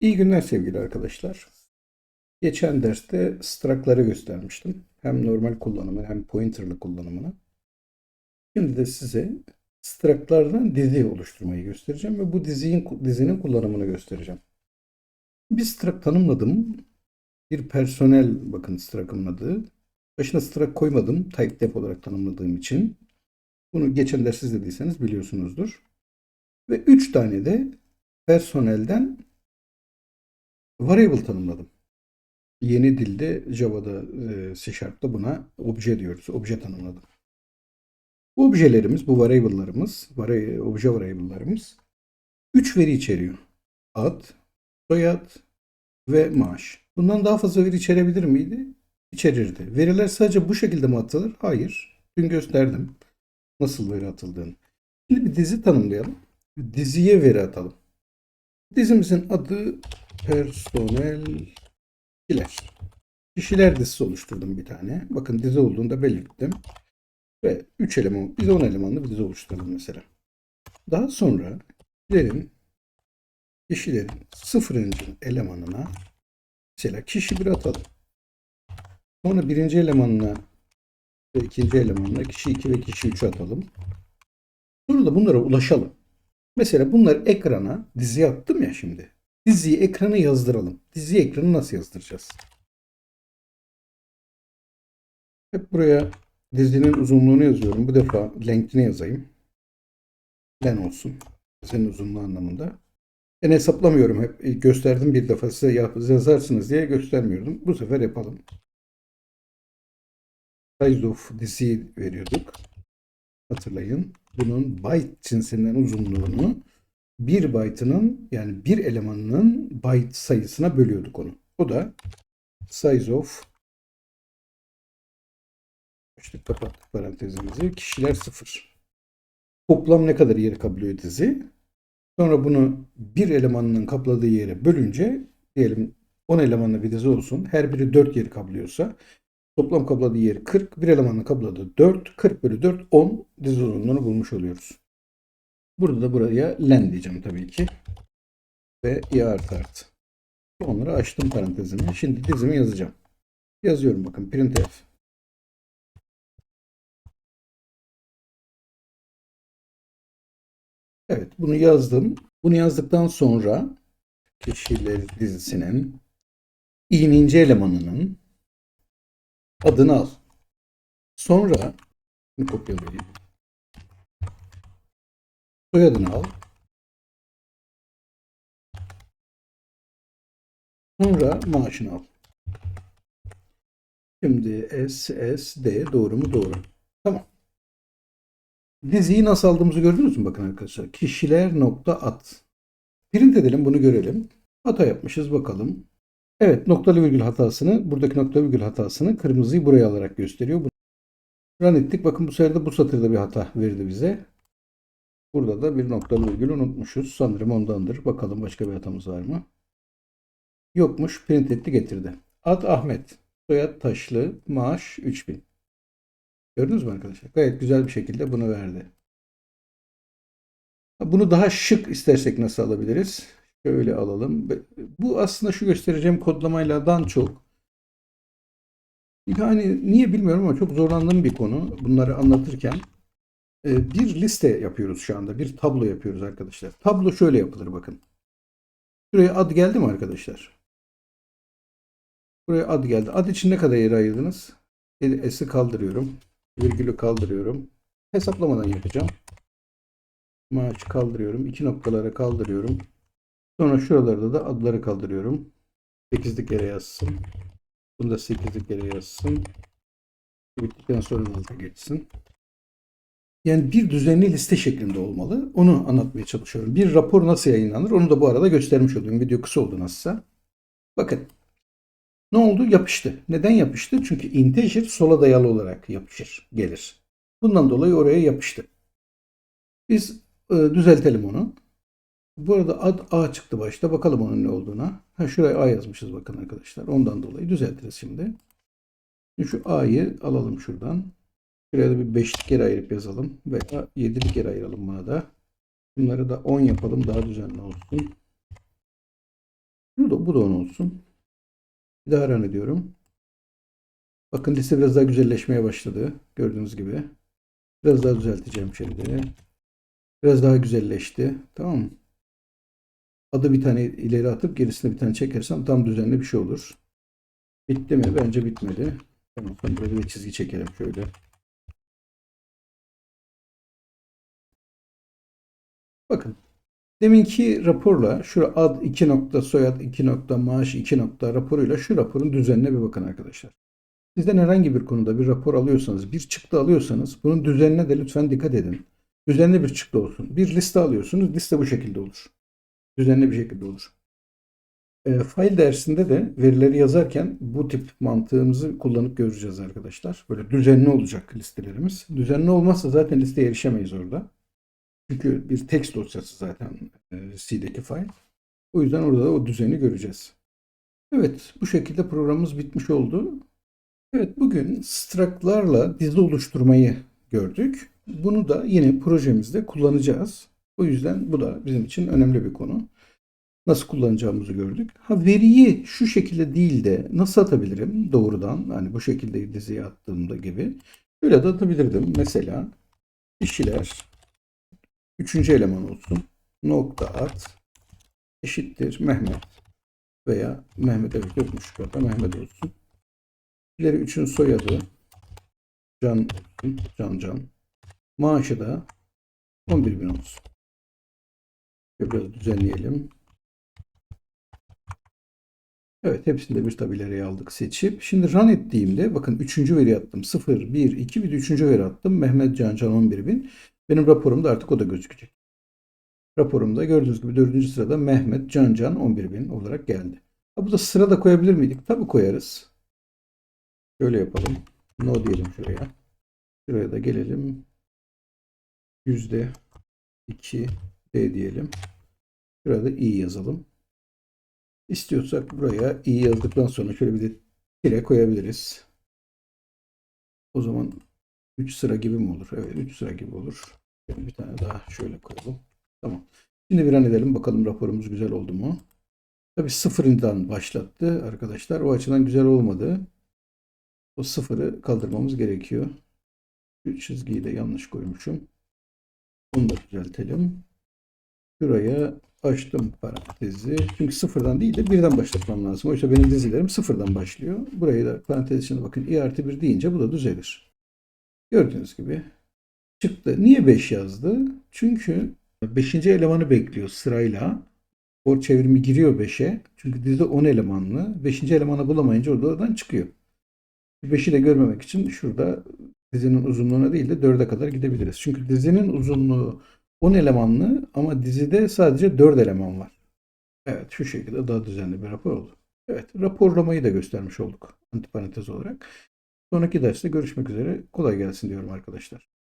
İyi günler sevgili arkadaşlar. Geçen derste struct'ları göstermiştim. Hem normal kullanımını hem pointer'lı kullanımını. Şimdi de size struct'lardan dizi oluşturmayı göstereceğim ve bu dizinin, dizinin kullanımını göstereceğim. Bir struct tanımladım. Bir personel bakın struct'ın adı. Başına struct koymadım. Type def olarak tanımladığım için. Bunu geçen ders izlediyseniz biliyorsunuzdur. Ve 3 tane de personelden variable tanımladım. Yeni dilde Java'da e, C Sharp'ta buna obje diyoruz. Obje tanımladım. Bu objelerimiz, bu variable'larımız, vari, obje variable'larımız 3 veri içeriyor. Ad, soyad ve maaş. Bundan daha fazla veri içerebilir miydi? İçerirdi. Veriler sadece bu şekilde mi atılır? Hayır. Dün gösterdim nasıl veri atıldığını. Şimdi bir dizi tanımlayalım. Diziye veri atalım. Dizimizin adı personel kişiler. Kişiler dizisi oluşturdum bir tane. Bakın dizi olduğunu da belirttim. Ve 3 eleman, biz 10 elemanlı bir dizi oluşturalım mesela. Daha sonra kişilerin kişilerin sıfırıncı elemanına mesela kişi bir atalım. Sonra birinci elemanına ve ikinci elemanına kişi 2 ve kişi 3 atalım. Sonra da bunlara ulaşalım. Mesela bunları ekrana diziye attım ya şimdi. Diziyi ekrana yazdıralım. Diziyi ekranı nasıl yazdıracağız? Hep buraya dizinin uzunluğunu yazıyorum. Bu defa length'ini yazayım. Len olsun. Dizinin uzunluğu anlamında. Ben hesaplamıyorum. Hep gösterdim bir defa size yazarsınız diye göstermiyordum. Bu sefer yapalım. Size of diziyi veriyorduk. Hatırlayın. Bunun byte cinsinden uzunluğunu bir byte'ının yani bir elemanının byte sayısına bölüyorduk onu. O da size of işte kapattık parantezimizi. Kişiler sıfır. Toplam ne kadar yeri kaplıyor dizi? Sonra bunu bir elemanının kapladığı yere bölünce diyelim 10 elemanlı bir dizi olsun. Her biri 4 yeri kaplıyorsa toplam kapladığı yeri 40. Bir elemanın kapladığı 4. 40 bölü 4 10 dizi uzunluğunu bulmuş oluyoruz. Burada da buraya len diyeceğim tabii ki. Ve i artı. Onları açtım parantezimi. Şimdi dizimi yazacağım. Yazıyorum bakın printf. Evet bunu yazdım. Bunu yazdıktan sonra kişiler dizisinin i'ninci elemanının adını al. Sonra bunu kopyalayayım. Soyadını al. Sonra maaşını al. Şimdi S, S, D doğru mu? Doğru. Tamam. Diziyi nasıl aldığımızı gördünüz mü? Bakın arkadaşlar. Kişiler nokta at. Print edelim bunu görelim. Hata yapmışız bakalım. Evet noktalı virgül hatasını buradaki noktalı virgül hatasını kırmızıyı buraya alarak gösteriyor. Run ettik. Bakın bu sefer de bu satırda bir hata verdi bize. Burada da bir noktalı virgül unutmuşuz. Sanırım ondandır. Bakalım başka bir hatamız var mı? Yokmuş. Print etti getirdi. Ad Ahmet. Soyad Taşlı. Maaş 3000. Gördünüz mü arkadaşlar? Gayet güzel bir şekilde bunu verdi. Bunu daha şık istersek nasıl alabiliriz? Şöyle alalım. Bu aslında şu göstereceğim kodlamayla çok yani niye bilmiyorum ama çok zorlandığım bir konu bunları anlatırken. Ee, bir liste yapıyoruz şu anda. Bir tablo yapıyoruz arkadaşlar. Tablo şöyle yapılır bakın. Buraya ad geldi mi arkadaşlar? Buraya ad geldi. Ad için ne kadar yer ayırdınız? S'i kaldırıyorum. Virgülü kaldırıyorum. Hesaplamadan yapacağım. Maaş kaldırıyorum. İki noktalara kaldırıyorum. Sonra şuralarda da adları kaldırıyorum. 8'lik yere yazsın. Bunu da 8'lik yere yazsın. Bittikten sonra da geçsin. Yani bir düzenli liste şeklinde olmalı. Onu anlatmaya çalışıyorum. Bir rapor nasıl yayınlanır? Onu da bu arada göstermiş olayım. Video kısa oldu nasılsa. Bakın. Ne oldu? Yapıştı. Neden yapıştı? Çünkü integer sola dayalı olarak yapışır, gelir. Bundan dolayı oraya yapıştı. Biz e, düzeltelim onu. Bu arada ad A çıktı başta. Bakalım onun ne olduğuna. Ha şuraya A yazmışız bakın arkadaşlar. Ondan dolayı düzeltiriz şimdi. Şu A'yı alalım şuradan. Şuraya da bir beşlik yer ayırıp yazalım. Veya yedilik yer ayıralım buna da. Bunları da 10 yapalım daha düzenli olsun. Bu, bu da 10 olsun. Bir daha run ediyorum. Bakın liste biraz daha güzelleşmeye başladı. Gördüğünüz gibi. Biraz daha düzelteceğim şimdi. Biraz daha güzelleşti. Tamam? Adı bir tane ileri atıp gerisine bir tane çekersem tam düzenli bir şey olur. Bitti mi? Bence bitmedi. Tamam. Burada bir çizgi çekelim şöyle. Bakın. Deminki raporla şu ad 2 nokta soyad 2 nokta maaş 2 nokta raporuyla şu raporun düzenine bir bakın arkadaşlar. Sizden herhangi bir konuda bir rapor alıyorsanız, bir çıktı alıyorsanız bunun düzenine de lütfen dikkat edin. Düzenli bir çıktı olsun. Bir liste alıyorsunuz. Liste bu şekilde olur. Düzenli bir şekilde olur. E, file dersinde de verileri yazarken bu tip mantığımızı kullanıp göreceğiz arkadaşlar. Böyle düzenli olacak listelerimiz. Düzenli olmazsa zaten listeye erişemeyiz orada. Çünkü bir text dosyası zaten e, C'deki file. O yüzden orada da o düzeni göreceğiz. Evet, bu şekilde programımız bitmiş oldu. Evet, bugün struct'larla dizi oluşturmayı gördük. Bunu da yine projemizde kullanacağız. O yüzden bu da bizim için önemli bir konu. Nasıl kullanacağımızı gördük. Ha veriyi şu şekilde değil de nasıl atabilirim doğrudan? Hani bu şekilde diziye attığımda gibi. Böyle de atabilirdim. Mesela kişiler üçüncü eleman olsun. Nokta at eşittir Mehmet veya Mehmet evet yokmuş burada Mehmet olsun. İleri üçün soyadı Can olsun. Can Can. Maaşı da 11 bin olsun. Biraz düzenleyelim. Evet hepsini de bir tabelaya aldık seçip. Şimdi run ettiğimde bakın üçüncü veri attım. 0, 1, 2 bir de üçüncü veri attım. Mehmet Can Can 11 bin. Benim raporumda artık o da gözükecek. Raporumda gördüğünüz gibi dördüncü sırada Mehmet Can Can 11 bin olarak geldi. Ha, bu da sırada koyabilir miydik? Tabii koyarız. Şöyle yapalım. No diyelim şuraya. Şuraya da gelelim. Yüzde 2 D diyelim. Şurada i yazalım. İstiyorsak buraya i yazdıktan sonra şöyle bir de tire koyabiliriz. O zaman 3 sıra gibi mi olur? Evet 3 sıra gibi olur. Bir tane daha şöyle koyalım. Tamam. Şimdi bir an edelim bakalım raporumuz güzel oldu mu? Tabii sıfırından başlattı arkadaşlar. O açıdan güzel olmadı. O sıfırı kaldırmamız gerekiyor. Şu çizgiyi de yanlış koymuşum. Bunu da düzeltelim. Şuraya açtım parantezi. Çünkü sıfırdan değil de birden başlatmam lazım. Oysa benim dizilerim sıfırdan başlıyor. Burayı da parantez içinde bakın i artı 1 deyince bu da düzelir. Gördüğünüz gibi çıktı. Niye 5 yazdı? Çünkü 5. elemanı bekliyor sırayla. O çevrimi giriyor 5'e. Çünkü dizide 10 elemanlı. 5. elemanı bulamayınca oradan çıkıyor. 5'i de görmemek için şurada dizinin uzunluğuna değil de 4'e kadar gidebiliriz. Çünkü dizinin uzunluğu 10 elemanlı ama dizide sadece 4 eleman var. Evet şu şekilde daha düzenli bir rapor oldu. Evet raporlamayı da göstermiş olduk antiparantez olarak. Sonraki derste görüşmek üzere. Kolay gelsin diyorum arkadaşlar.